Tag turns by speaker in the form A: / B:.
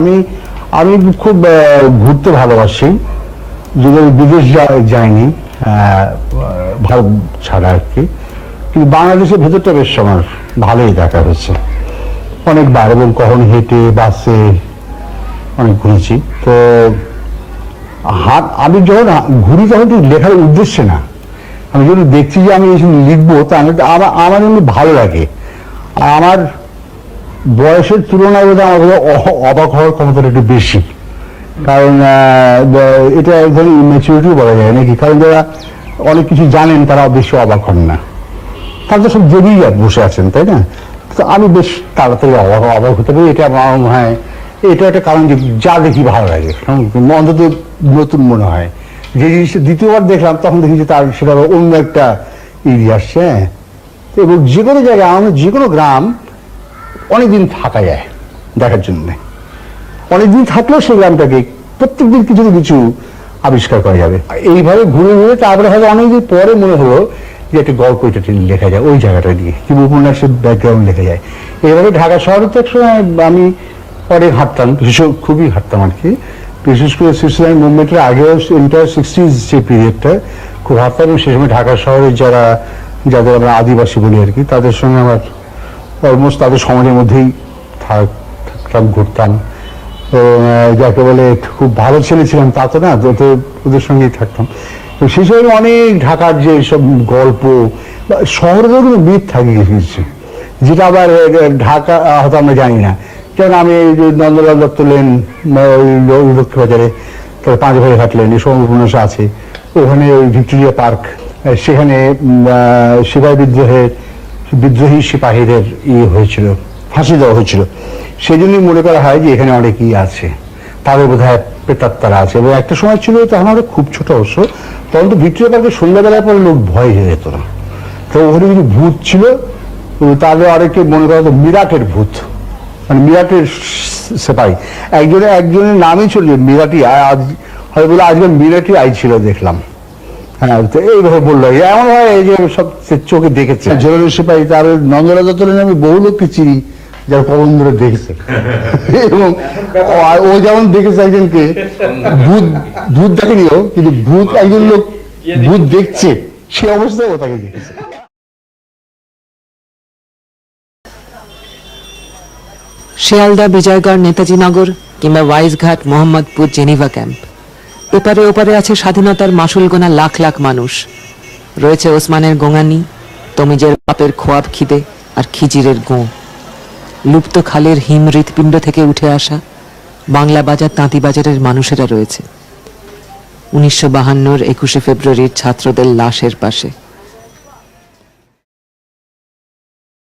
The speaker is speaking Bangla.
A: আমি আমি খুব ঘুরতে ভালোবাসি। যদি আমি বিদেশ যাইনি ভারত ছাড়া আর কি। কিন্তু বাংলাদেশের ভেতরটা বেশ আমার ভালোই দেখা হয়েছে। অনেকবার এবং কখন হেঁটে, বাসে অনেক ঘুরেছি। তো, হাত, আমি যখন ঘুরি তখন লেখার উদ্দেশ্যে না। আমি যদি দেখছি যে আমি এইসব লিখব, তা আমি আমার আমার এমনি ভালো লাগে। আমার বয়সের তুলনায় বোধহয় বোধহয় অবাক হওয়ার ক্ষমতাটা একটু বেশি। কারণ এটা এক ধরনের ইমেচুরিটি বলা যায় নাকি? কারণ যারা অনেক কিছু জানেন, তারা বেশি অবাক হন না। তারা তো সব জেনেই বসে আছেন, তাই না? তো আমি বেশ তাড়াতাড়ি অবাক অবাক হতে পারি। এটা আমার মনে হয়, এটা একটা কারণ যে যা দেখি ভালো লাগে। অন্তত নতুন মনে হয়। যে জিনিসটা দ্বিতীয়বার দেখলাম, তখন দেখি যে তার সেটা অন্য একটা ইয়ে আসছে হ্যাঁ? এবং যে কোনো জায়গায় আমাদের যে কোনো গ্রাম অনেকদিন থাকা যায় দেখার জন্য। অনেকদিন থাকলেও সেই গ্রামটাকে প্রত্যেকদিন কিছু কিছু আবিষ্কার করা যাবে। এইভাবে ঘুরে ঘুরে তারপরে হয়তো অনেকদিন পরে মনে হলো যে একটা গল্প এটা লেখা যায়, ওই জায়গাটা নিয়ে কিংবা উপন্যাসের ব্যাকগ্রাউন্ড লেখা যায়। এইভাবে ঢাকা শহরে তো একসময় আমি অনেক হাঁটতাম ভীষণ খুবই হাঁটতাম আর কি। বিশেষ করে সুইজারল্যান্ড মুভমেন্টের আগেও ইন্টার সিক্সটিজ যে পিরিয়ডটা খুব হাঁটতাম। সেই সময় ঢাকা শহরের যারা, যাদের আমরা আদিবাসী বলি আর কি, তাদের সঙ্গে আমার অলমোস্ট তাদের সমাজের মধ্যেই থাক- থাকতাম ঘুরতাম তো যাকে বলে খুব ভালো ছেলে ছিলাম, তা তো না, তো ওদের সঙ্গেই থাকতাম। তো সেই সময় অনেক ঢাকার যে সব গল্প বা শহরেরও মিথ থাকে কিছু যেটা আবার ঢাকা হয়তো আমরা জানি না। যেমন আমি নন্দলাল দত্ত লেন লক্ষ্মী বাজারে তারপর পাঁচ ভাই হাঁটলেন এই সময় উপন্যাস আছে, ওখানে ওই ভিক্টোরিয়া পার্ক সেখানে সিপাহী বিদ্রোহের বিদ্রোহী সিপাহীদের ইয়ে হয়েছিল, ফাঁসি দেওয়া হয়েছিল। সেই জন্যই মনে করা হয় যে এখানে অনেক ই আছে। তাদের বোধ হয় প্রেতাত্মারা আছে। এবং একটা সময় ছিল তখন আমরা খুব ছোট অবশ্য তখন তো ভিক্টোরিয়া পার্কে সন্ধ্যাবেলার পরে লোক ভয় হয়ে যেত না। তো ওখানে কিছু ভূত ছিল তাদের অনেকে মনে করা হতো মিরাটের ভূত। মানে মিরাটের সেপাই একজনের একজনের নামই যে মিরাটি আজ, হয়তো বলে আজকে মিরাটি আই ছিল দেখলাম। হ্যাঁ তো এইভাবে বলল। এমন হয় এই যে সব চোখে দেখেছে। জোরের সিপাহী তার নন্দরা দত্তরের আমি বহু লোককে চিনি যার কবন ধরে দেখেছে। এবং ও- ও যেমন দেখেছে একজনকে ভূত ভূত দেখেনিও কিন্তু ভূত একজন লোক ভূত দেখছে সে অবস্থায় ও তাকে দেখেছে।
B: শিয়ালদা বিজয়গড় নেতাজি নগর কিংবা ওয়াইজঘাট মোহাম্মদপুর জেনিভা ক্যাম্প। এপারে ওপারে আছে স্বাধীনতার মাসুল গোনা লাখ লাখ মানুষ। রয়েছে ওসমানের গোঙানি, তমিজের বাপের খোয়াব খিদে আর খিজিরের গোঁ লুপ্ত খালের হিম হৃৎপিণ্ড থেকে উঠে আসা বাংলা বাজার তাঁতি বাজারের মানুষেরা রয়েছে। উনিশশো বাহান্নর একুশে ফেব্রুয়ারির ছাত্রদের লাশের পাশে।